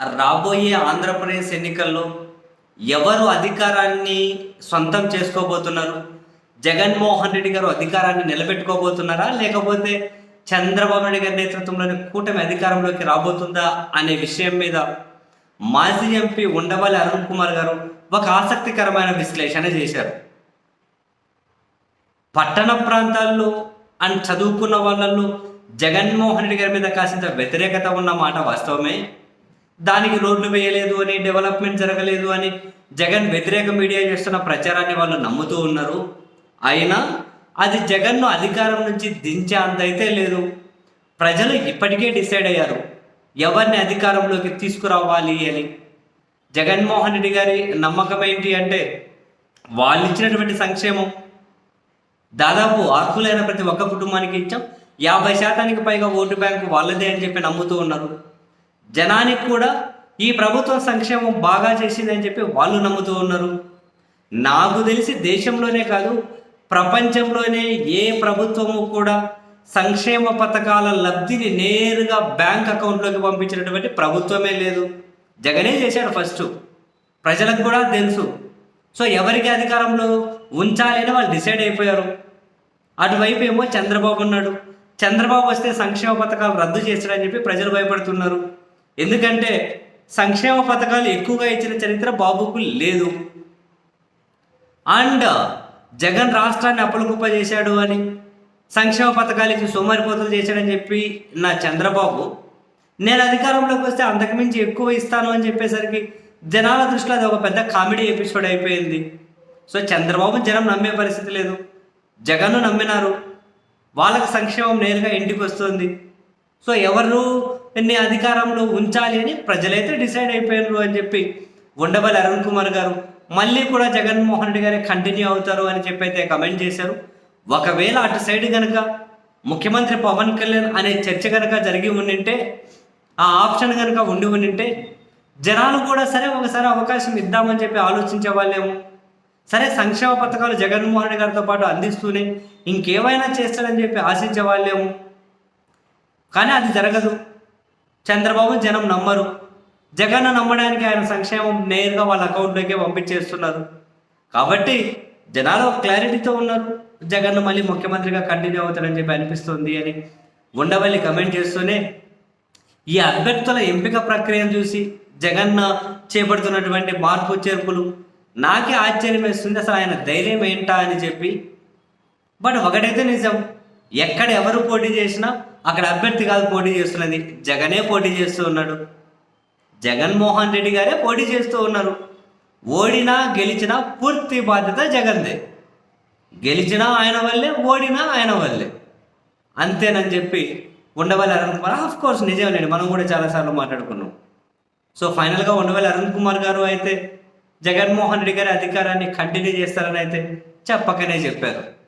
రాబోయే ఆంధ్రప్రదేశ్ ఎన్నికల్లో ఎవరు అధికారాన్ని సొంతం చేసుకోబోతున్నారు? జగన్మోహన్ రెడ్డి గారు అధికారాన్ని నిలబెట్టుకోబోతున్నారా? లేకపోతే చంద్రబాబు నాయుడు గారి నేతృత్వంలోని కూటమి అధికారంలోకి రాబోతుందా అనే విషయం మీద మాజీ ఎంపీ ఉండవల్లి అరుణ్ కుమార్ గారు ఒక ఆసక్తికరమైన విశ్లేషణ చేశారు. పట్టణ ప్రాంతాల్లో అండ్ చదువుకున్న వాళ్ళల్లో జగన్మోహన్ రెడ్డి గారి మీద కాసింత వ్యతిరేకత ఉన్న మాట వాస్తవమే? దానికి రోడ్లు వేయలేదు అని డెవలప్మెంట్ జరగలేదు అని జగన్ వ్యతిరేక మీడియా చేస్తున్న ప్రచారాన్ని వాళ్ళు నమ్ముతూ ఉన్నారు. అయినా అది జగన్ను అధికారం నుంచి దించే అంత అయితే లేదు. ప్రజలు ఇప్పటికే డిసైడ్ అయ్యారు. ఎవరిని అధికారంలోకి తీసుకురావాలి అని. జగన్మోహన్ రెడ్డి గారి నమ్మకం ఏంటి అంటే వాళ్ళు ఇచ్చినటువంటి సంక్షేమం. దాదాపు అర్హులైన ప్రతి ఒక్క కుటుంబానికి ఇచ్చాం. యాభై శాతానికి పైగా ఓటు బ్యాంకు వాళ్ళదే అని చెప్పి నమ్ముతూ ఉన్నారు. జనానికి కూడా ఈ ప్రభుత్వం సంక్షేమం బాగా చేసింది అని చెప్పి వాళ్ళు నమ్ముతూ ఉన్నారు. నాకు తెలిసి దేశంలోనే కాదు ప్రపంచంలోనే ఏ ప్రభుత్వము కూడా సంక్షేమ పథకాల లబ్ధిని నేరుగా బ్యాంక్ అకౌంట్లోకి పంపించినటువంటి ప్రభుత్వమే లేదు. జగనే చేశాడు ఫస్ట్. ప్రజలకు కూడా తెలుసు. సో ఎవరికి అధికారంలో ఉంచాలి అని వాళ్ళు డిసైడ్ అయిపోయారు. అటువైపు ఏమో చంద్రబాబు ఉన్నాడు. చంద్రబాబు వస్తే సంక్షేమ పథకాలు రద్దు చేస్తాడని చెప్పి ప్రజలు భయపడుతున్నారు. ఎందుకంటే సంక్షేమ పథకాలు ఎక్కువగా ఇచ్చిన చరిత్ర బాబుకు లేదు. అండ్ జగన్ రాష్ట్రాన్ని అప్పులకుప్ప చేశాడు అని సంక్షేమ పథకాలకి సోమరిపోతలు చేశాడని చెప్పి నా చంద్రబాబు నేను అధికారంలోకి వస్తే అంతకుమించి ఎక్కువ ఇస్తాను అని చెప్పేసరికి జనాల దృష్టిలో అది ఒక పెద్ద కామెడీ ఎపిసోడ్ అయిపోయింది. సో చంద్రబాబు జనం నమ్మే పరిస్థితి లేదు. జగన్ను నమ్మినారు. వాళ్ళకి సంక్షేమం నేరుగా ఇంటికి వస్తుంది. సో ఎవరు ఎన్ని అధికారంలో ఉంచాలి అని ప్రజలైతే డిసైడ్ అయిపోయారు అని చెప్పి ఉండవల్లి అరుణ్ కుమార్ గారు మళ్ళీ కూడా జగన్మోహన్ రెడ్డి గారే కంటిన్యూ అవుతారు అని చెప్పి అయితే కమెంట్ చేశారు. ఒకవేళ అటు సైడ్ కనుక ముఖ్యమంత్రి పవన్ కళ్యాణ్ అనే చర్చ కనుక జరిగి ఉండింటే ఆ ఆప్షన్ కనుక ఉండి ఉండింటే జనాలు కూడా సరే ఒకసారి అవకాశం ఇద్దామని చెప్పి ఆలోచించే వాళ్ళేమో. సరే సంక్షేమ పథకాలు జగన్మోహన్ రెడ్డి గారితో పాటు అందిస్తూనే ఇంకేమైనా చేస్తాడని చెప్పి ఆశించే వాళ్ళేమో. కానీ అది జరగదు. చంద్రబాబు జనం నమ్మరు. జగన్ నమ్మడానికి ఆయన సంక్షేమం నేరుగా వాళ్ళ అకౌంట్లోకే పంపించేస్తున్నారు. కాబట్టి జనాలు క్లారిటీతో ఉన్నారు. జగన్ మళ్ళీ ముఖ్యమంత్రిగా కంటిన్యూ అవుతాడని చెప్పి అనిపిస్తుంది అని ఉండవల్లి కమెంట్ చేస్తూనే ఈ అభ్యర్థుల ఎంపిక ప్రక్రియను చూసి జగన్ చేపడుతున్నటువంటి మార్పు చేర్పులు నాకే ఆశ్చర్యం వేస్తుంది. అసలు ఆయన ధైర్యం ఏంటా అని చెప్పి. బట్ ఒకటైతే నిజం. ఎక్కడ ఎవరు పోటీ చేసినా అక్కడ అభ్యర్థి కాదు పోటీ చేస్తున్నది. జగనే పోటీ చేస్తూ ఉన్నాడు. జగన్మోహన్ రెడ్డి గారే పోటీ చేస్తూ ఉన్నారు. ఓడినా గెలిచినా పూర్తి బాధ్యత జగన్దే. గెలిచినా ఆయన వల్లే ఓడినా ఆయన వల్లే. అంతేనని చెప్పి ఉండవల్లి అరుణ్ కుమార్ ఆఫ్ కోర్స్ నిజమేనండి మనం కూడా చాలాసార్లు మాట్లాడుకున్నాం. సో ఫైనల్గా ఉండవల్లి అరుణ్ కుమార్ గారు అయితే జగన్మోహన్ రెడ్డి గారి అధికారాన్ని కంటిన్యూ చేస్తారని అయితే చెప్పకనే చెప్పారు.